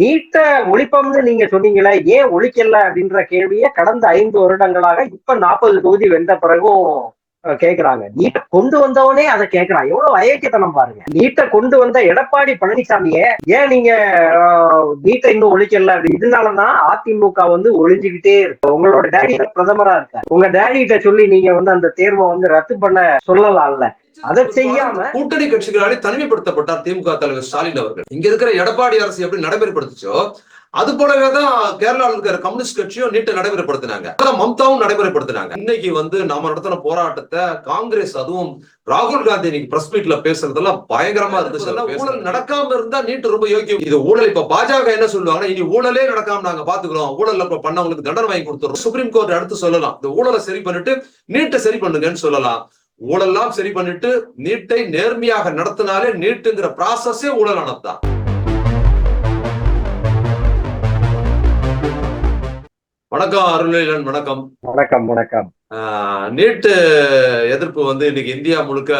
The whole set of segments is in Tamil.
நீட்ட ஒழிப்பம்னு நீங்க சொன்னீங்களே ஏன் ஒழிக்கல அப்படின்ற கேள்வியை கடந்த ஐந்து வருடங்களாக இப்ப நாற்பது தொகுதி வென்ற பிறகும் கேக்குறாங்க. நீட்ட கொண்டு வந்தவனே அதை கேக்குறான். எவ்வளவு அயோக்கியத்தனம் பாருங்க. நீட்ட கொண்டு வந்த எடப்பாடி பழனிசாமியே ஏன் நீங்க நீட்டை இன்னும் ஒழிக்கல? அப்படி இதனாலதான் அதிமுக வந்து ஒழிஞ்சுக்கிட்டே இருக்கு. உங்களோட டேடி பிரதமரா இருக்காரு. உங்க டேடி கிட்ட சொல்லி நீங்க வந்து அந்த தேர்வை வந்து ரத்து பண்ண சொல்லலாம்ல. அதை செய்யாம கூட்டணி கட்சிகளாலே தனிமைப்படுத்தப்பட்டார் திமுக தலைவர் ஸ்டாலின் அவர்கள். இங்க இருக்கிற எடப்பாடி அரசு எப்படி நடைமுறைப்படுத்துச்சோ அது போலவே தான் கேரளாவில் இருக்கிற கம்யூனிஸ்ட் கட்சியும் நீட்டை நடைமுறைப்படுத்தினாங்க. மம்தாவும் நடைமுறைப்படுத்தினாங்க. இன்னைக்கு வந்து நாம நடத்தின போராட்டத்தை காங்கிரஸ் அதுவும் ராகுல் காந்தி இன்னைக்கு பிரஸ் மீட்ல பேசுறதெல்லாம் பயங்கரமா இருந்துச்சு ஊழல் நடக்காம இருந்தா நீட்டு ரொம்ப யோக்கியம். இது ஊழல். இப்ப பாஜக என்ன சொல்லுவாங்கன்னா இனி ஊழலே நடக்காம நாங்க பாத்துக்கிறோம். ஊழல்ல இப்ப பண்ணவங்களுக்கு தண்டனை வாங்கி கொடுத்துறோம். சுப்ரீம் கோர்ட் அடுத்து சொல்லலாம். இந்த ஊழலை சரி பண்ணிட்டு நீட்டை சரி பண்ணுங்கன்னு சொல்லலாம். ஊழல்லாம் சரி பண்ணிட்டு நீட்டை நேர்மையாக நடத்தினாலே நீட்டுங்கிற ப்ராசஸே ஊழலானதுதான். வணக்கம் அருளன் வணக்கம். வணக்கம் வணக்கம். நீட்டு எதிர்ப்பு வந்து இன்னைக்கு இந்தியா முழுக்க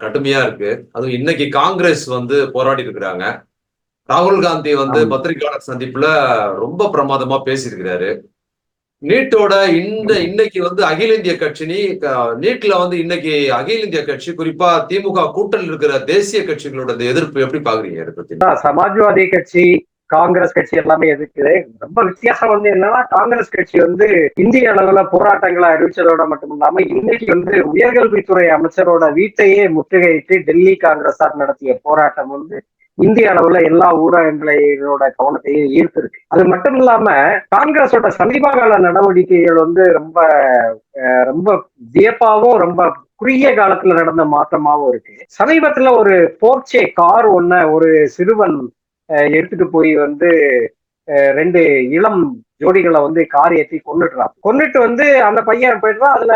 கடுமையா இருக்கு. அதுவும் இன்னைக்கு காங்கிரஸ் வந்து போராடி இருக்கிறாங்க. ராகுல் காந்தி வந்து. பத்திரிகையாளர் சந்திப்புல ரொம்ப பிரமாதமா பேசியிருக்கிறாரு. நீட்டோட இந்த இன்னைக்கு வந்து அகில இந்திய கட்சி நீ க- நீட்ல வந்து இன்னைக்கு அகில இந்திய கட்சி குறிப்பா திமுக கூட்டணியில் இருக்கிற தேசிய கட்சிகளோட எதிர்ப்பு எப்படி பாக்குறீங்க சமாஜ்வாதி கட்சி காங்கிரஸ் கட்சி எல்லாமே எதிர்க்குது. ரொம்ப வித்தியாசம் வந்து என்னன்னா காங்கிரஸ் கட்சி வந்து இந்திய அளவுல போராட்டங்களை அறிவிச்சதோட மட்டும் இல்லாம இன்னைக்கு வந்து உயர்கல்வித்துறை அமைச்சரோட வீட்டையே முற்றுகையிட்டு டெல்லி காங்கிரஸார் நடத்திய போராட்டம் வந்து இந்திய அளவுல எல்லா ஊடகங்களோட கவனத்தையும் ஈர்த்திருக்கு. அது மட்டும் இல்லாம காங்கிரஸோட சமீப கால நடவடிக்கைகள் வந்து ரொம்ப அஹ், ரொம்ப வியப்பாவும் ரொம்ப குறுகிய காலத்துல நடந்த மாற்றமாவும் இருக்கு. சமீபத்துல ஒரு போர்ச்சே கார் ஒன்ன ஒரு சிறுவன் எடுத்துட்டு போய் வந்து ரெண்டு இளம் ஜோடிகளை வந்து கார் ஏற்றி கொண்டுடுறான் கொண்டுட்டு வந்து அந்த பையன் போயிடுறான். அதுல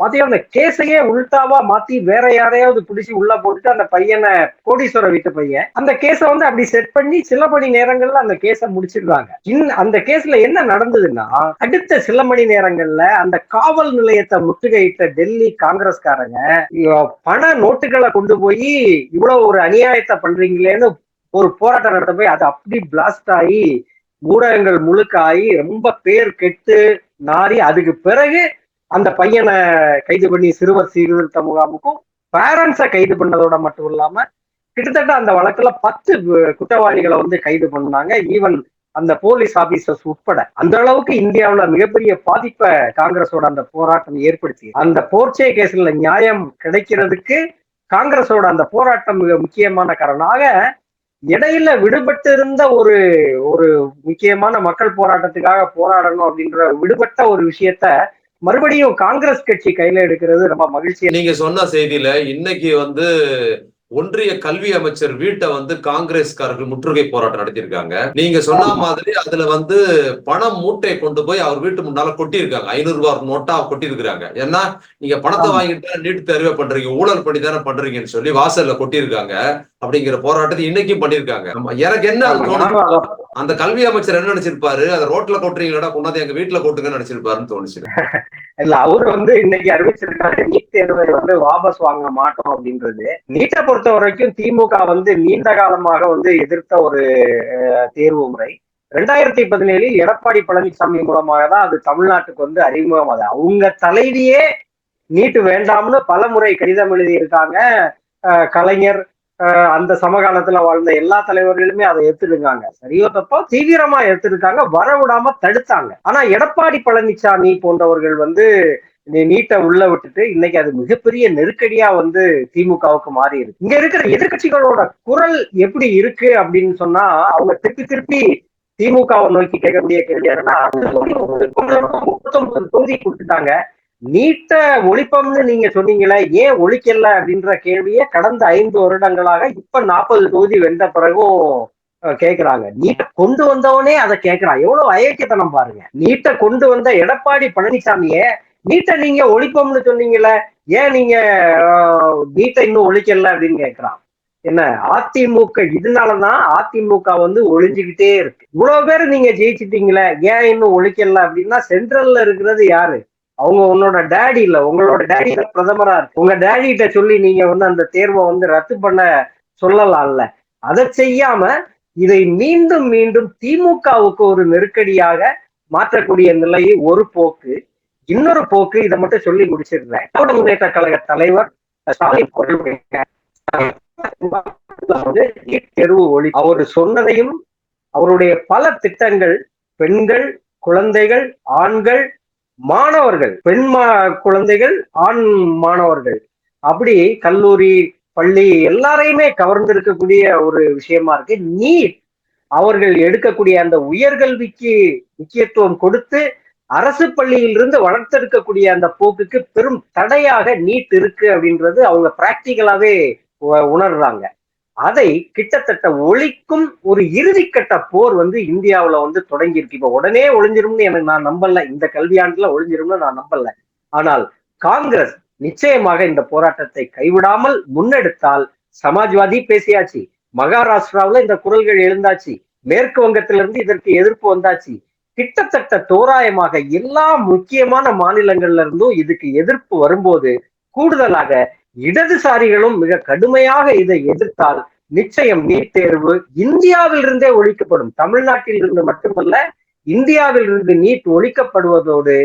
பாத்தீங்கன்னா அந்த கேஸையே உள்டாவா மாத்தி வேற யாரையாவது பிடிச்சி உள்ள போட்டுட்டு அந்த பையனை கோடீஸ்வர வீட்டு பையன். அந்த கேஸை வந்து அப்படி செட் பண்ணி சில மணி நேரங்கள்ல அந்த கேஸை முடிச்சிருக்காங்க இன் அந்த கேஸ்ல என்ன நடந்ததுன்னா அடுத்த சில மணி நேரங்கள்ல அந்த காவல் நிலையத்தை முற்றுகையிட்ட டெல்லி காங்கிரஸ்காரங்க பண நோட்டுகளை கொண்டு போய் இவ்வளவு ஒரு அநியாயத்தை பண்றீங்களேன்னு ஒரு போராட்டம் நடத்த போய் அது அப்படி பிளாஸ்ட் ஆகி ஊடகங்கள் முழுக்க ஆகி ரொம்ப பேர் கெட்டு நாரி அதுக்கு பிறகு அந்த பையனை கைது பண்ணி சிறுவர் சீர்திருத்த முகாமுக்கும் பேரண்ட்ஸை கைது பண்ணதோட மட்டும் இல்லாம கிட்டத்தட்ட அந்த வழக்குல பத்து குற்றவாளிகளை வந்து கைது பண்ணாங்க. ஈவன் அந்த போலீஸ் ஆபீசர்ஸ் உட்பட. அந்த அளவுக்கு இந்தியாவுல மிகப்பெரிய பாதிப்பை காங்கிரஸோட அந்த போராட்டம் ஏற்படுத்தி அந்த போர்ச்சே கேஸ்ல நியாயம் கிடைக்கிறதுக்கு காங்கிரஸோட அந்த போராட்டம் மிக முக்கியமான காரணமாக இடையில விடுபட்டு இருந்த ஒரு ஒரு முக்கியமான மக்கள் போராட்டத்துக்காக போராடணும் அப்படின்ற விடுபட்ட ஒரு விஷயத்த மறுபடியும் காங்கிரஸ் கட்சி கையில எடுக்கிறது ரொம்ப மகிழ்ச்சி நீங்க சொன்ன செய்தியில இன்னைக்கு வந்து ஒன்றிய கல்வி அமைச்சர் வீட்டை வந்து காங்கிரஸ்காரர்கள் முற்றுகை போராட்டம் நடத்தியிருக்காங்க. நீங்க சொன்ன மாதிரி அதுல வந்து பணம் மூட்டை கொண்டு போய் அவர் வீட்டு முன்னால கொட்டியிருக்காங்க. ஐநூறு ரூபாய் நோட்டா கொட்டியிருக்காங்க ஏன்னா நீங்க பணத்தை. வாங்கிட்டு நீட்டு தேர்வே பண்றீங்க ஊழல் பண்ணி தானே பண்றீங்கன்னு சொல்லி வாசல்ல கொட்டியிருக்காங்க அப்படிங்கிற போராட்டத்தை இன்னைக்கும் பண்ணியிருக்காங்க. ஆமா, எனக்கு என்ன அந்த கல்வி அமைச்சர் என்ன நினைச்சிருப்பாரு? அதை ரோட்ல கொட்டுறீங்களா கொண்டாந்து எங்க வீட்டுல கொட்டுங்கன்னு நினைச்சிருப்பாருன்னு தோணுச்சு. இல்ல அவர் வந்து இன்னைக்கு அறிவிச்சிருக்காரு நீட் தேர்வை வந்து வாபஸ் வாங்க மாட்டோம் அப்படின்றது. நீட்டை பொறுத்த வரைக்கும் திமுக வந்து நீண்ட காலமாக வந்து எதிர்த்த ஒரு தேர்வு முறை. ரெண்டாயிரத்தி பதினேழில் எடப்பாடி பழனிசாமி மூலமாக தான் அது தமிழ்நாட்டுக்கு வந்து அறிமுகமாது அவங்க தலைவியே நீட்டு வேண்டாம்னு பல முறை கடிதம் எழுதியிருக்காங்க. கலைஞர் அந்த சமகாலத்துல வாழ்ந்த எல்லா தலைவர்களுமே அதை எடுத்துருக்காங்க சரியோ தப்போ? தீவிரமா எடுத்திருக்காங்க வர விடாம தடுத்தாங்க. ஆனா எடப்பாடி பழனிசாமி போன்றவர்கள் வந்து நீட்டை உள்ள விட்டுட்டு இன்னைக்கு அது மிகப்பெரிய நெருக்கடியா வந்து திமுகவுக்கு மாறி இருக்கு. இங்க இருக்கிற எதிர்க்கட்சிகளோட குரல் எப்படி இருக்கு அப்படின்னு சொன்னா அவங்க திருப்பி திருப்பி திமுகவை நோக்கி கேட்கக்கூடிய கேள்வி என்னன்னா முப்பத்தொன்பது தொகுதி கொடுத்துட்டாங்க. நீட்ட ஒழிப்பம்னு நீங்க சொன்னீங்களே ஏன் ஒழிக்கல அப்படின்ற கேள்வியை கடந்த ஐந்து வருடங்களாக இப்ப நாற்பது தொகுதி வென்ற பிறகும் கேக்குறாங்க. நீட்டை கொண்டு வந்தவனே அதை கேக்குறான். எவ்வளவு அயோக்கியத்தனம் பாருங்க. நீட்டை கொண்டு வந்த எடப்பாடி பழனிசாமியே நீட்டை நீங்க ஒழிப்போம்னு சொன்னீங்கல்ல ஏன் நீங்க அஹ், நீட்டை இன்னும் ஒழிக்கல அப்படின்னு கேட்கிறான் என்ன அதிமுக இதனாலதான் அதிமுக வந்து ஒழிஞ்சுக்கிட்டே இருக்கு. இவ்வளவு பேர் நீங்க ஜெயிச்சிட்டீங்களே ஏன் இன்னும் ஒழிக்கல அப்படின்னா சென்ட்ரல்ல இருக்கிறது யாரு? அவங்க உன்னோட டேடி இல்ல. உங்களோட டேடி பிரதமரா இருக்கு. உங்க டேடி கிட்ட சொல்லி நீங்க வந்து அந்த தேர்வை வந்து ரத்து பண்ண சொல்லலாம்ல. அதை செய்யாம இதை மீண்டும் மீண்டும் திமுகவுக்கு ஒரு நெருக்கடியாக மாற்றக்கூடிய நிலையை ஒரு போக்கு இன்னொரு போக்கு இதை மட்டும் சொல்லி முடிச்சிருந்தேன் முன்னேற்ற கழக தலைவர் ஸ்டாலின் வந்து தேர்வு ஒளி அவர் சொன்னதையும் அவருடைய பல திட்டங்கள் பெண்கள் குழந்தைகள் ஆண்கள் மாணவர்கள் பெண் மா குழந்தைகள் ஆண் மாணவர்கள். அப்படி கல்லூரி பள்ளி எல்லாரையுமே கவர்ந்திருக்கக்கூடிய ஒரு விஷயமா இருக்கு. நீட் அவர்கள் எடுக்கக்கூடிய அந்த உயர்கல்விக்கு முக்கியத்துவம் கொடுத்து அரசு பள்ளியிலிருந்து வளர்த்தெடுக்கக்கூடிய அந்த போக்குக்கு பெரும் தடையாக நீட் இருக்கு அப்படின்றது அவங்க பிராக்டிக்கலாவே உணர்றாங்க. அதை கிட்டத்தட்ட ஒழிக்கும் ஒரு இறுதிக்கட்ட போர் வந்து இந்தியாவுல வந்து தொடங்கி இருக்கு இப்ப உடனே ஒழிஞ்சிரும்னு எனக்கு நான் நம்பல. இந்த கல்வியாண்டுல ஒழிஞ்சிரும்னு நான் நம்பல. ஆனால் காங்கிரஸ் நிச்சயமாக இந்த போராட்டத்தை கைவிடாமல் முன்னெடுத்தால் சமாஜ்வாதி பேசியாச்சு. மகாராஷ்டிராவில் இந்த குரல்கள் எழுந்தாச்சு. மேற்கு வங்கத்திலிருந்து இதற்கு எதிர்ப்பு வந்தாச்சு. கிட்டத்தட்ட தோராயமாக எல்லா முக்கியமான மாநிலங்கள்ல இருந்தும் இதுக்கு எதிர்ப்பு வரும்போது கூடுதலாக இடதுசாரிகளும் மிக கடுமையாக இதை எதிர்த்தால் நிச்சயம் நீட் தேர்வு இந்தியாவில் இருந்தே ஒழிக்கப்படும். தமிழ்நாட்டில் இருந்து மட்டுமல்ல இந்தியாவில் இருந்து நீட் ஒழிக்கப்படுவதோடு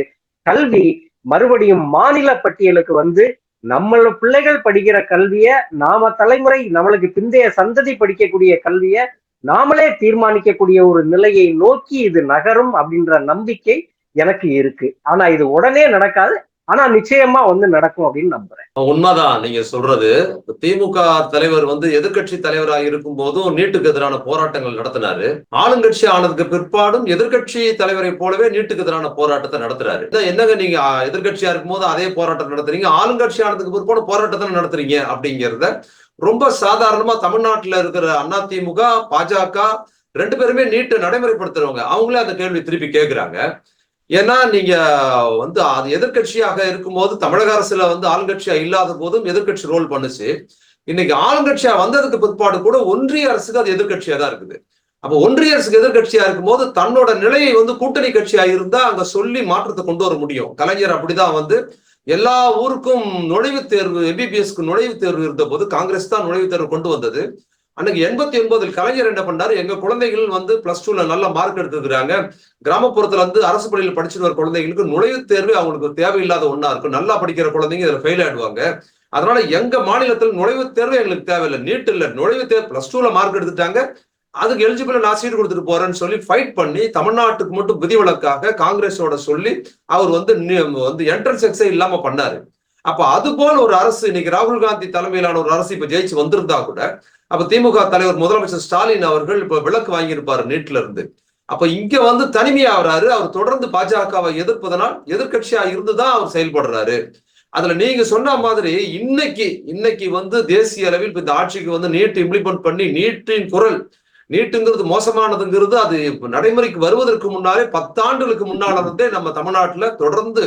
கல்வி மறுபடியும் மாநில பட்டியலுக்கு வந்து நம்மள பிள்ளைகள் படிக்கிற கல்விய நாம தலைமுறை நம்மளுக்கு பிந்தைய சந்ததி படிக்கக்கூடிய கல்விய நாமளே தீர்மானிக்கக்கூடிய ஒரு நிலையை நோக்கி இது நகரும் அப்படின்ற நம்பிக்கை எனக்கு இருக்கு. ஆனா இது உடனே நடக்காது ஆனா நிச்சயமா வந்து நடக்கும் அப்படின்னு நம்புறேன். உண்மைதான். நீங்க சொல்றது. திமுக தலைவர் வந்து எதிர்கட்சி தலைவராக இருக்கும் போதும் நீட்டுக்கு எதிரான போராட்டங்கள் நடத்தினாரு. ஆளுங்கட்சி ஆனதுக்கு பிற்பாடும் எதிர்கட்சி தலைவரை போலவே நீட்டுக்கு எதிரான போராட்டத்தை நடத்துறாரு. என்னங்க நீங்க எதிர்கட்சியா இருக்கும் போது அதே போராட்டம் நடத்துறீங்க? ஆளுங்கட்சி ஆனதுக்கு பிற்பாடு போராட்டத்தை நடத்துறீங்க அப்படிங்கிறத ரொம்ப சாதாரணமா தமிழ்நாட்டுல இருக்கிற அதிமுக பாஜக ரெண்டு பேருமே நீட்டு நடைமுறைப்படுத்துறவங்க. அவங்களே அந்த கேள்வி திருப்பி கேட்கிறாங்க ஏன்னா நீங்க வந்து அது எதிர்கட்சியாக இருக்கும்போது தமிழக அரசுல வந்து ஆளுங்கட்சியா இல்லாத போதும் எதிர்கட்சி ரோல் பண்ணுச்சு. இன்னைக்கு ஆளுங்கட்சியா வந்ததுக்கு பிற்பாடு கூட ஒன்றிய அரசுக்கு அது எதிர்கட்சியா தான் இருக்குது. அப்ப ஒன்றிய அரசுக்கு எதிர்கட்சியா இருக்கும்போது தன்னோட நிலையை வந்து கூட்டணி கட்சியா இருந்தா அங்க சொல்லி மாற்றத்தை கொண்டு வர முடியும். கலைஞர் அப்படிதான் வந்து எல்லா ஊருக்கும் நுழைவுத் தேர்வு எம்பிபிஎஸ்க்கு நுழைவுத் தேர்வு இருந்த போது காங்கிரஸ் தான் நுழைவுத் தேர்வு கொண்டு வந்தது. அன்னைக்கு எண்பத்தி ஒன்பதில் கலைஞர் என்ன பண்ணாரு? எங்க குழந்தைகள் வந்து பிளஸ் டூல நல்ல மார்க் எடுத்துக்கிறாங்க கிராமப்புறத்துல வந்து அரசு பள்ளியில் படிச்சுட்டு வர குழந்தைகளுக்கு நுழைவுத் தேர்வு அவங்களுக்கு தேவையில்லாத ஒன்னா இருக்கும். நல்லா படிக்கிற குழந்தைங்க இதுல ஃபெயில் ஆயிடுவாங்க. அதனால எங்க மாநிலத்தில் நுழைவுத் தேர்வு எங்களுக்கு தேவையில்லை. நீட் இல்ல. நுழைவுத் தேர்வு பிளஸ் டூல மார்க் எடுத்துட்டாங்க. அதுக்கு எலிஜிபிள் நான் சீட் கொடுத்துட்டு போறேன்னு சொல்லி ஃபைட் பண்ணி தமிழ்நாட்டுக்கு மட்டும் விதிவிலக்காக காங்கிரஸோட சொல்லி அவர் வந்து வந்து என்ட்ரன்ஸ் எக்ஸே இல்லாம பண்ணாரு. அப்ப அது போல ஒரு அரசு இன்னைக்கு ராகுல் காந்தி தலைமையிலான ஒரு அரசு இப்ப ஜெயிச்சு வந்திருந்தா கூட அப்ப திமுக தலைவர் முதலமைச்சர் ஸ்டாலின் அவர்கள் இப்ப விளக்கு வாங்கியிருப்பாரு நீட்ல இருந்து. அப்ப இங்க வந்து தனிமையாகிறாரு அவர் தொடர்ந்து பாஜகவை எதிர்ப்பதனால் எதிர்கட்சியா இருந்துதான் அவர் செயல்படுறாரு. அதுல நீங்க சொன்ன மாதிரி இன்னைக்கு இன்னைக்கு வந்து தேசிய அளவில் இந்த ஆட்சிக்கு வந்து நீட் இம்ப்ளிமெண்ட் பண்ணி நீட்டின் குரல் நீட்டுங்கிறது மோசமானதுங்கிறது அது நடைமுறைக்கு வருவதற்கு முன்னாலே பத்தாண்டுகளுக்கு முன்னால இருந்தே நம்ம தமிழ்நாட்டுல தொடர்ந்து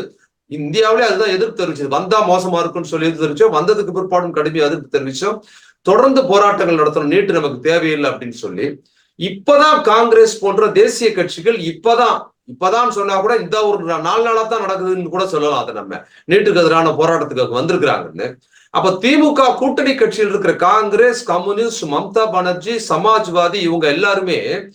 இந்தியாவிலே அதுதான் எதிர்ப்பு தெரிவிச்சது. வந்தா மோசமா இருக்கும்னு சொல்லி எதிர்ப்பு தெரிவிச்சோம். வந்ததுக்கு பிற்பாடும் கடுமையா எதிர்ப்பு தெரிவிச்சோம். தொடர்ந்து போராட்டங்கள் நடத்தணும். நீட்டு நமக்கு தேவையில்லை அப்படின்னு சொல்லி. இப்பதான் காங்கிரஸ் போன்ற தேசிய கட்சிகள் இப்பதான் இப்பதான் சொன்னா கூட இந்த ஒரு நாலு நாளா தான் நடக்குதுன்னு கூட சொல்லலாம் அதை நம்ம. நீட்டுக்கு எதிரான போராட்டத்துக்கு வந்திருக்கிறாங்கன்னு. அப்ப திமுக கூட்டணி கட்சியில் இருக்கிற காங்கிரஸ் கம்யூனிஸ்ட் மம்தா பானர்ஜி சமாஜ்வாதி இவங்க எல்லாருமே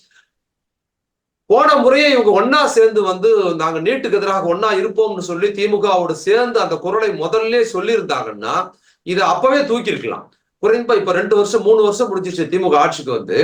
போன முறையே இவங்க ஒன்னா சேர்ந்து வந்து நாங்க நீட்டுக்கு எதிராக ஒன்னா இருப்போம்னு சொல்லி திமுகவோடு சேர்ந்து அந்த குரலை முதல்ல சொல்லியிருந்தாங்கன்னா இதை அப்பவே தூக்கியிருக்கலாம். குறைந்த குறைந்தா இப்ப ரெண்டு வருஷம் மூணு வருஷம் முடிஞ்சிச்சு திமுக ஆட்சிக்கு வந்து.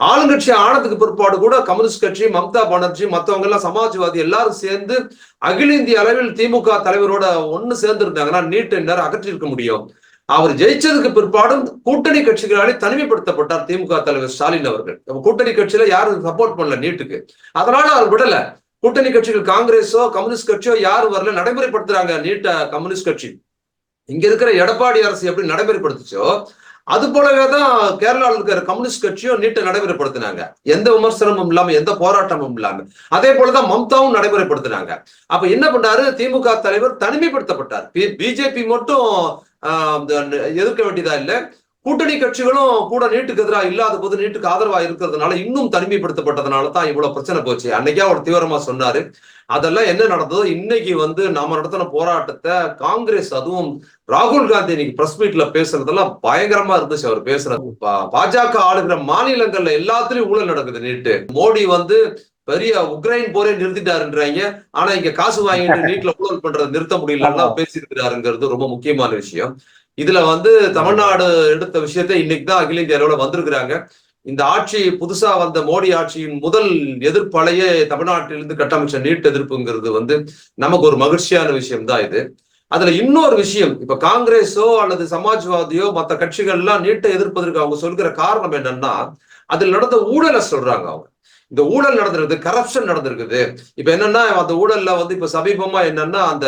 ஆளுங்கட்சி ஆனதுக்கு பிற்பாடு கூட கம்யூனிஸ்ட் கட்சி மம்தா பானர்ஜி மற்றவங்க எல்லாம் சமாஜ்வாதி எல்லாரும் சேர்ந்து அகில இந்திய அளவில் திமுக தலைவரோட ஒன்னு சேர்ந்து இருந்தாங்கன்னா நீட் நேரம் அகற்றிருக்க முடியும். அவர் ஜெயிச்சதுக்கு பிற்பாடும் கூட்டணி கட்சிகளாலே தனிமைப்படுத்தப்பட்டார் திமுக தலைவர் ஸ்டாலின் அவர்கள். கூட்டணி கட்சியில யாரும் சப்போர்ட் பண்ணல நீட்டுக்கு. அதனால அவர் விடல. கூட்டணி கட்சிகள் காங்கிரஸோ கம்யூனிஸ்ட் கட்சியோ யாரும் வரல. நடைமுறைப்படுத்துறாங்க நீட்ட கம்யூனிஸ்ட் கட்சி. இங்க இருக்கிற எடப்பாடி அரசு எப்படி நடைமுறைப்படுத்துச்சோ அது போலவே தான் கேரளாவில் இருக்கிற கம்யூனிஸ்ட் கட்சியும் நீட்டை நடைமுறைப்படுத்தினாங்க. எந்த விமர்சனமும் இல்லாம எந்த போராட்டமும் இல்லாம. அதே போலதான் மம்தாவும் நடைமுறைப்படுத்தினாங்க. அப்ப என்ன பண்ணாரு? திமுக தலைவர் தனிமைப்படுத்தப்பட்டார். பிஜேபி மட்டும் எதிர்க்க வேண்டியதா இல்லை. கூட்டணி கட்சிகளும் கூட நீட்டுக்கு எதிராக இல்லாத போது நீட்டுக்கு ஆதரவா இருக்கிறதுனால இன்னும் தனிமைப்படுத்தப்பட்டதுனால தான் இவ்வளவு பிரச்சனை போச்சு. அன்னைக்கே அவர் தீவிரமா சொன்னாரு. அதெல்லாம் என்ன நடந்ததோ இன்னைக்கு வந்து நாம நடத்தின போராட்டத்தை காங்கிரஸ் அதுவும் ராகுல் காந்தி இன்னைக்கு பிரஸ் மீட்ல பேசுறதெல்லாம் பயங்கரமா இருந்துச்சு அவர் பேசுறது. பா- பாஜக ஆளுகிற மாநிலங்கள்ல எல்லாத்துலயும் ஊழல் நடக்குது நீட்டு. மோடி வந்து பெரிய உக்ரைன் போரே நிறுத்திட்டாருன்றாங்க. ஆனா இங்க காசு வாங்கிட்டு நீட்ல ஊழல் பண்றதை நிறுத்த முடியலன்னா பேசியிருக்கிறாருங்கிறது ரொம்ப முக்கியமான விஷயம். இதுல வந்து தமிழ்நாடு எடுத்த விஷயத்தை இன்னைக்கு தான் அகில இந்திய அளவுல வந்திருக்கிறாங்க. இந்த ஆட்சி புதுசா வந்த மோடி ஆட்சியின் முதல் எதிர்ப்பலையே தமிழ்நாட்டிலிருந்து கட்டமைச்ச நீட் எதிர்ப்புங்கிறது வந்து நமக்கு ஒரு மகிழ்ச்சியான விஷயம் தான் இது. அதுல இன்னொரு விஷயம் இப்ப காங்கிரஸோ அல்லது சமாஜ்வாதியோ மற்ற கட்சிகள்லாம் நீட்டை எதிர்ப்பதற்கு அவங்க சொல்கிற காரணம் என்னன்னா அதில் நடந்த ஊழலை சொல்றாங்க அவங்க. இந்த ஊழல் நடந்திருக்குது கரப்ஷன் நடந்திருக்குது. இப்ப என்னன்னா அந்த ஊழல்ல வந்து இப்ப சமீபமா என்னன்னா அந்த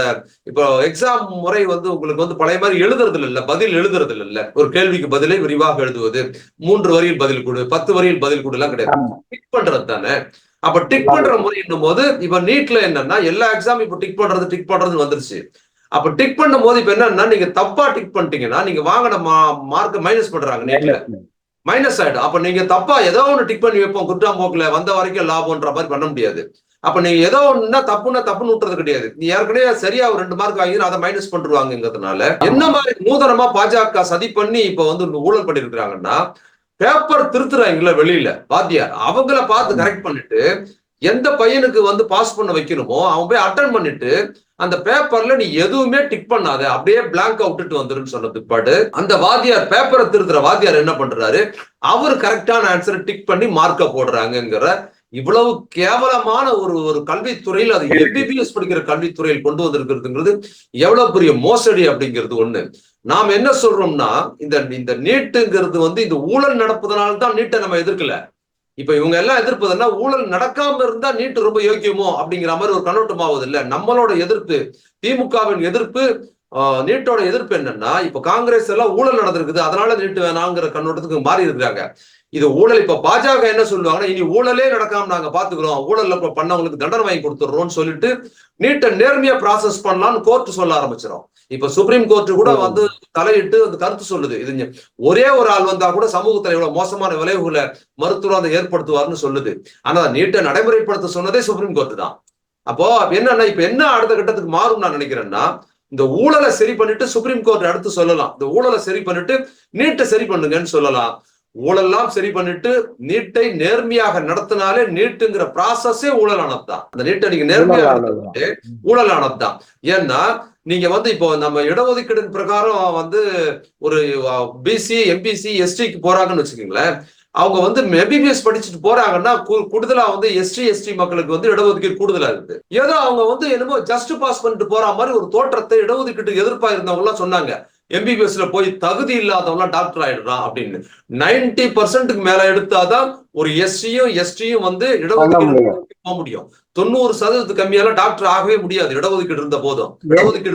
இப்போ எக்ஸாம் முறை வந்து உங்களுக்கு வந்து பழைய மாதிரி எழுதுறது இல்ல பதில் எழுதுறது இல்ல. ஒரு கேள்விக்கு பதிலை விரிவாக எழுதுவது மூன்று வரியில் பதில் கொடு பத்து வரியில் பதில் கொடு எல்லாம் கிடையாது. டிக் பண்றது தானே? அப்ப டிக் பண்ற முறை என்னும் போது இப்ப நீட்ல என்னன்னா எல்லா எக்ஸாம் இப்ப டிக் பண்றது டிக் பண்றது வந்துருச்சு. அப்ப டிக் பண்ணும் போது இப்ப என்னன்னா நீங்க தப்பா டிக் பண்ணிட்டீங்கன்னா நீங்க வாங்கின மார்க் மைனஸ் பண்றாங்க நீட்ல. மைனஸ் ஆயிடும் அப்ப நீங்க தப்பா ஏதோ ஒண்ணு டிக் பண்ணி வைப்போம். குற்றாம்போக்குல வந்த வரைக்கும் லாபம்ன்ற மாதிரி பண்ண முடியாது. அப்ப நீங்க ஏதோ ஒண்ணுன்னா தப்புன்னா தப்புன்னு விட்டுறது கிடையாது. நீ ஏற்கனவே சரியா ஒரு ரெண்டு மார்க் வாங்கி அதை மைனஸ் பண்றாங்கிறதுனால என்ன மாதிரி நூதனமா பாஜக சதி பண்ணி இப்ப வந்து ஊழல் பண்ணிருக்கிறாங்கன்னா பேப்பர் திருத்துறாங்கல்ல வெளியில. வாத்தியார் அவங்கள பார்த்து கரெக்ட் பண்ணிட்டு எந்த பையனுக்கு வந்து பாஸ் பண்ண வைக்கணுமோ அவன் போய் அட்டன் பண்ணிட்டு அந்த பேப்பர்ல நீ எதுவுமே டிக் பண்ணாத அப்படியே பிளாங்க் விட்டுட்டு வந்துருன்னு சொன்ன பிற்பாடு அந்த வாத்தியார் பேப்பரை திருத்துற வாத்தியார் என்ன பண்றாரு? அவர் கரெக்டான ஆன்சரை டிக் பண்ணி மார்க்க போடுறாங்கங்கிற இவ்வளவு கேவலமான ஒரு ஒரு கல்வித்துறையில் அது எம்பிபிஎஸ் படிக்கிற கல்வித்துறையில் கொண்டு வந்திருக்கிறதுங்கிறது எவ்வளவு பெரிய மோசடி அப்படிங்கிறது ஒண்ணு. நாம் என்ன சொல்றோம்னா இந்த இந்த நீட்டுங்கிறது வந்து இந்த ஊழல் நடப்பதனால தான் நீட்டை நம்ம எதிர்க்கல. இப்ப இவங்க எல்லாம் எதிர்ப்பதுன்னா ஊழல் நடக்காம இருந்தா நீட்டு ரொம்ப யோக்கியமோ அப்படிங்கிற மாதிரி ஒரு கண்ணோட்டமாவது இல்ல நம்மளோட எதிர்ப்பு திமுகவின் எதிர்ப்பு ஆஹ், நீட்டோட எதிர்ப்பு என்னன்னா இப்ப காங்கிரஸ் எல்லாம் ஊழல் நடந்திருக்குது அதனால நீட்டு வேணாங்கிற கண்ணோட்டத்துக்கு மாறி இருக்கிறாங்க இது ஊழல். இப்ப பாஜக என்ன சொல்லுவாங்கன்னா இனி ஊழலே நடக்காம நாங்க பாத்துக்கிறோம். ஊழல்ல இப்ப பண்ணவங்களுக்கு தண்டனை வாங்கி கொடுத்துடுறோம்னு சொல்லிட்டு நீட்டை நேர்மையா ப்ராசஸ் பண்ணலாம்னு கோர்ட் சொல்ல ஆரம்பிச்சிடும் இப்ப சுப்ரீம் கோர்ட் கூட வந்து தலையிட்டு அந்த கருத்து சொல்லுது. இது ஒரே ஒரு ஆள் வந்தா கூட சமூகத்துல இவ்வளவு மோசமான விளைவுகளை மருத்துவர் அதை ஏற்படுத்துவார்னு சொல்லுது. ஆனா நீட்டை நடைமுறைப்படுத்த சொன்னதே சுப்ரீம் கோர்ட் தான். அப்போ என்னன்னா இப்ப என்ன அடுத்த கட்டத்துக்கு மாறும் நான் நினைக்கிறேன்னா இந்த ஊழலை சரி பண்ணிட்டு சுப்ரீம் கோர்ட் அடுத்து சொல்லலாம். இந்த ஊழலை சரி பண்ணிட்டு நீட்டை சரி பண்ணுங்கன்னு சொல்லலாம். ஊழல்லாம் சரி பண்ணிட்டு நீட்டை நேர்மையாக நடத்தினாலே நீட்டுங்கிற ப்ராசஸே ஊழலானது தான் அந்த நீட்டை நீங்க நேர்மையாக நடத்தினாலே ஊழலானது தான் ஏன்னா நீங்க வந்து இப்போ நம்ம இடஒதுக்கீடு பிரகாரம் வந்து ஒரு பிசி எம்பிசி எஸ்டிக்கு போறாங்கன்னு வச்சுக்கோங்களேன். அவங்க வந்து எம்பிபிஎஸ் படிச்சுட்டு போறாங்கன்னா கூடுதலா வந்து எஸ்டி எஸ்டி மக்களுக்கு வந்து இடஒதுக்கீடு கூடுதலா இருக்குது ஏதோ அவங்க வந்து என்னமோ ஜஸ்ட் பாஸ் பண்ணிட்டு போற மாதிரி ஒரு தோற்றத்தை இடஒதுக்கீட்டு எதிர்ப்பா இருந்தவங்க எல்லாம் சொன்னாங்க. எம்பிபிஎஸ்ல போய் தகுதி இல்லாதவங்க டாக்டர் ஆயிடுறான் அப்படின்னு. நைன்டி பர்சன்ட்டுக்கு மேல எடுத்தாதான் ஒரு எஸ்சியும் எஸ்டியும் வந்து இடஒதுக்கீடு போக முடியும். தொண்ணூறு சதவீதத்துக்கு கம்மியால டாக்டர் ஆகவே முடியாது. இடஒதுக்கீடு இருந்த போதும். இடஒதுக்கீடு.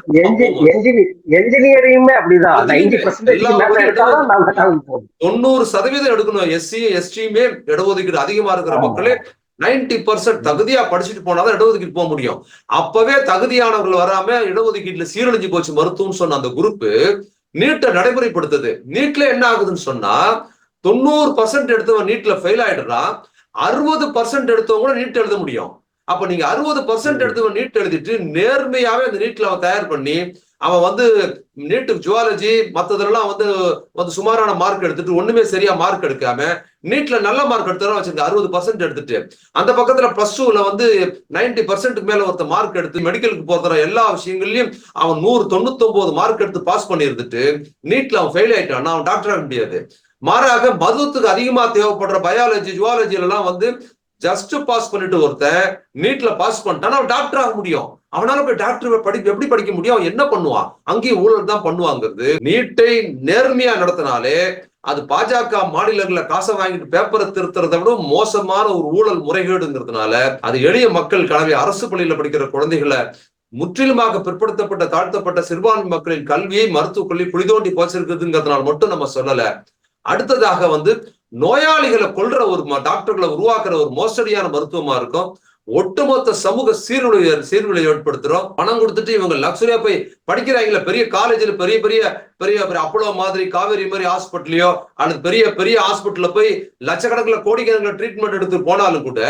தொண்ணூறு சதவீதம் எடுக்கணும். எஸ்சி எஸ்டியுமே இடஒதுக்கீடு அதிகமா இருக்கிற. மக்களே நைன்டி பர்சன்ட் தகுதியா படிச்சுட்டு போனாதான் இடஒதுக்கீடு போக முடியும். அப்பவே தகுதியானவர்கள் வராம இடஒதுக்கீட்டுல சீரழிஞ்சு போச்சு மருத்துவம் சொன்ன அந்த குரூப் நீட்டை நடைமுறைப்படுத்துது. நீட்ல என்ன ஆகுதுன்னு சொன்னா தொண்ணூறு பர்சன்ட் எடுத்தவன் நீட்ல ஃபெயில் ஆயிடுறான் அறுபது பர்சன்ட் எடுத்தவங்க கூட நீட் எழுத முடியும். அப்ப நீங்க அறுபது பர்சன்ட் எடுத்தவன் நீட் எழுதிட்டு நேர்மையாவே அந்த நீட்ல அவன் தயார் பண்ணி அவன் வந்து நீட்டு ஜுவாலஜி மத்ததெல்லாம் வந்து வந்து சுமாரான மார்க் எடுத்துட்டு ஒண்ணுமே சரியா மார்க் எடுக்காம நீட்ல நல்ல மார்க் எடுத்தாலும் வச்சிருக்க அறுபது பர்சன்ட் எடுத்துட்டு அந்த பக்கத்துல பிளஸ் டூல வந்து நைன்டி பர்சன்ட்டுக்கு மேல ஒருத்த மார்க் எடுத்து மெடிக்கலுக்கு போகிற எல்லா விஷயங்கள்லயும் அவன் நூறு தொண்ணூத்தி ஒன்பது மார்க் எடுத்து பாஸ் பண்ணி இருந்துட்டு நீட்ல அவன் ஃபெயில் ஆயிட்டான். அவன் டாக்டர் ஆக முடியாது. மாறாக மருத்துவத்துக்கு அதிகமா தேவைப்படுற பயாலஜி ஜுவாலஜில எல்லாம் வந்து ஜஸ்ட் பாஸ் பண்ணிட்டு ஒருத்தன் நீட்ல பாஸ் பண்ணிட்டான். அவன் டாக்டர் ஆக முடியும். அவனால போய் டாக்டர் படி எப்படி படிக்க முடியும்? அவன் என்ன பண்ணுவான்? அங்கேயும் ஊழல் தான் பண்ணுவாங்கிறது. நீட்டை நேர்மையா நடத்தினாலே அது பாஜக மாநிலங்களில் காசை வாங்கிட்டு பேப்பரை திருத்துறதை விட மோசமான ஒரு ஊழல் முறைகேடுங்கிறதுனால அது எளிய மக்கள் கனவை அரசு பள்ளியில படிக்கிற குழந்தைகளை முற்றிலுமாக பிற்படுத்தப்பட்ட தாழ்த்தப்பட்ட சிறுபான்மை மக்களின் கல்வியை மருத்துவக் கல்வி குளிதோண்டி போச்சிருக்குதுங்கிறதுனால மட்டும் நம்ம சொல்லல. அடுத்ததாக வந்து நோயாளிகளை கொல்ற ஒரு ம- டாக்டர்களை உருவாக்குற ஒரு மோசடியான மருத்துவமா இருக்கும். ஒட்டுமொத்த சமூக சீர்குலைய சீர்குலை ஏற்படுத்துறோம். பணம் கொடுத்துட்டு இவங்க லக்ஸரியா போய் படிக்கிறாங்களே பெரிய காலேஜ்ல பெரிய பெரிய பெரிய பெரிய அப்போலோ மாதிரி காவேரி மாதிரி ஹாஸ்பிட்டலையோ அல்லது பெரிய பெரிய ஹாஸ்பிட்டல்ல போய் லட்சக்கணக்கில் கோடிக்கணக்கில் ட்ரீட்மெண்ட் எடுத்து போனாலும் கூட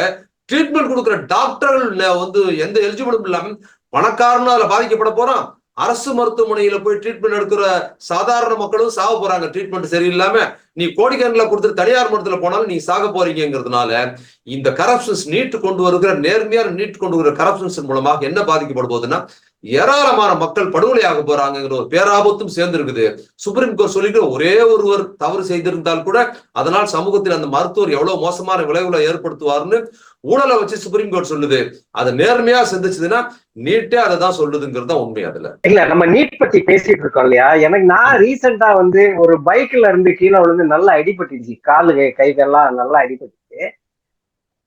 ட்ரீட்மெண்ட் கொடுக்குற டாக்டர்கள் வந்து எந்த எலிஜிபிளும் இல்லாமல் பணக்காரனும் அதில் பாதிக்கப்பட போறான். அரசு மருத்துவமனையில போய் ட்ரீட்மெண்ட் எடுக்கிற சாதாரண மக்களும் சாக போறாங்க. ட்ரீட்மெண்ட் சரியில்லாம நீ கோடிக்கணக்கில் கொடுத்துட்டு தனியார் மருத்துவ போனாலும் நீ சாக போறீங்கிறதுனால இந்த கரப்ஷன்ஸ் நீட்டு கொண்டு வருகிற நேர்மையான நீட்டு கொண்டு வருகிற கரப்ஷன்ஸ் மூலமாக என்ன பாதிக்கப்படுபோதுன்னா ஏராளமான மக்கள் படுகொலையாக போறாங்கிற ஒரு பேராபத்தும் சேர்ந்து இருக்குது சுப்ரீம் கோர்ட் சொல்லிட்டு ஒரே ஒருவர் தவறு செய்திருந்தால் கூட அதனால் சமூகத்தில் அந்த மருத்துவர் எவ்வளவு மோசமான விளைவுகளை ஏற்படுத்துவார்னு ஊழலை வச்சு சுப்ரீம் கோர்ட் சொல்லுது. அதை நேர்மையா சிந்திச்சதுன்னா நீட்டே அதை தான் சொல்லுதுங்கிறது தான் உண்மை அதுல. இல்ல நம்ம நீட் பத்தி பேசிட்டு இருக்கோம் இல்லையா? எனக்கு நான் ரீசெண்டா வந்து ஒரு பைக்ல இருந்து கீழே விழுந்து நல்லா அடிபட்டுச்சு. காலு கைகள்லாம் நல்லா அடிபட்டுச்சு.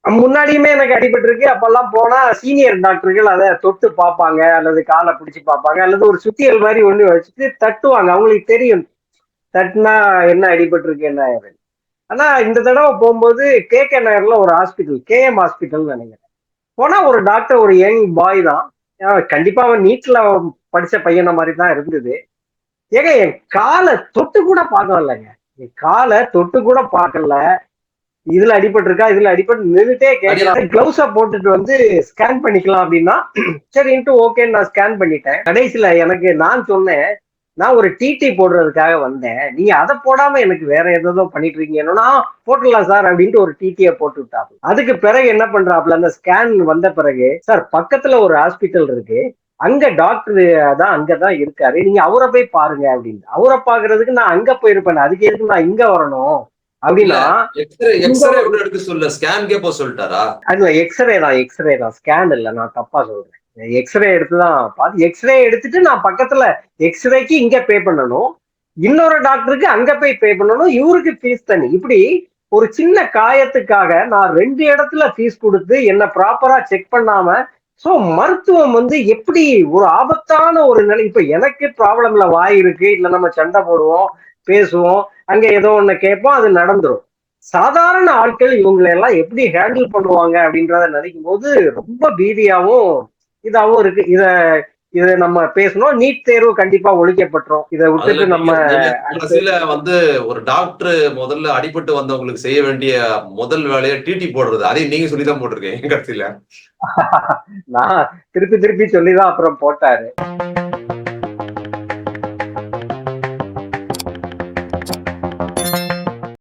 முன்னாடியுமே எனக்கு அடிபட்டிருக்கு. அப்பெல்லாம் போனா சீனியர் டாக்டர்கள் அதை தொட்டு பார்ப்பாங்க அல்லது காலை பிடிச்சி பார்ப்பாங்க அல்லது ஒரு சுத்தியல் மாதிரி ஒண்ணு வச்சுட்டு தட்டுவாங்க. அவங்களுக்கு தெரியும் தட்டுனா என்ன அடிபட்டிருக்கு என்ன ஆனா இந்த தடவை போகும்போது கே கே நகர்ல ஒரு ஹாஸ்பிட்டல் கேஎம் ஹாஸ்பிட்டல் நினைக்கிறேன். போனா ஒரு டாக்டர் ஒரு யங் பாய் தான். கண்டிப்பா அவன் நீட்ல படிச்ச பையனை மாதிரி தான் இருந்தது. ஏங்க என் காலை தொட்டு கூட பார்க்கலங்க. என் காலை தொட்டு கூட பார்க்கல. இதுல அடிபட்டிருக்கா இதுல அடிபட்டு நின்றுட்டே கேட்கலாம் கிளவுஸ போட்டுட்டு வந்து ஸ்கேன் பண்ணிக்கலாம் அப்படின்னா சரின்ட்டு ஓகேன்னு நான் ஸ்கேன் பண்ணிட்டேன். கடைசியில எனக்கு நான் சொன்னேன் நான் ஒரு டிடி போடுறதுக்காக வந்தேன். நீங்க அதை போடாம எனக்கு வேற ஏதோ பண்ணிட்டு இருக்கீங்க என்னன்னா போட்டுடலாம் சார் அப்படின்ட்டு ஒரு டிடிய போட்டு விட்டாப்ல அதுக்கு பிறகு என்ன பண்றாப்ல அந்த ஸ்கேன் வந்த பிறகு சார் பக்கத்துல ஒரு ஹாஸ்பிட்டல் இருக்கு. அங்க டாக்டர் தான் அங்கதான் இருக்காரு. நீங்க அவரை போய் பாருங்க அப்படின்னு அவரை பாக்குறதுக்கு நான் அங்க போயிருப்பேன். அதுக்கு எதுக்கு நான் இங்க வரணும்? அப்படின்னா எக்ஸ்ரே எடுக்க சொல்ல. ஸ்கேன்கே போக சொல்லிட்டாரா? அது எக்ஸ்ரே தான் எக்ஸ்ரே தான். ஸ்கேன் இல்ல நான் தப்பா சொல்றேன். எக்ஸ்ரே எடுத்து தான் பார்த்து எக்ஸ்ரே எடுத்துட்டு நான் பக்கத்துல எக்ஸ்ரேக்கு இங்க பே பண்ணணும். இன்னொரு டாக்டருக்கு அங்க போய் பே பண்ணணும். இவருக்கு ஃபீஸ் தனி. இப்படி ஒரு சின்ன காயத்துக்காக நான் ரெண்டு இடத்துல ஃபீஸ் கொடுத்து என்ன ப்ராப்பரா செக் பண்ணாம ஸோ மருத்துவம் வந்து எப்படி ஒரு ஆபத்தான ஒரு நிலை இப்ப எனக்கு ப்ராப்ளம்ல வாய் இருக்கு இல்ல நம்ம சண்டை போடுவோம் பேசுவோம் அங்க ஏதோ ஒண்ணு கேட்போம் அது நடந்துரும். சாதாரண ஆட்கள் இவங்களை எல்லாம் எப்படி ஹேண்டில் பண்ணுவாங்க அப்படின்றத நினைக்கும் போது ரொம்ப பீதியாவும் இதாவும் இருக்கு. இத இத நம்ம பேசணும். நீட் தேர்வு கண்டிப்பா ஒழிக்கப்பட்டுரும். இதை விட்டுட்டு நம்ம கடைசியில வந்து ஒரு டாக்டர் முதல்ல அடிபட்டு வந்தவங்களுக்கு செய்ய வேண்டிய முதல் வேலையை டிடி போடுறது. அதையும் நீங்க சொல்லிதான் போட்டிருக்கீங்க கடைசியில. நான் திருப்பி திருப்பி சொல்லிதான் அப்புறம் போட்டாரு.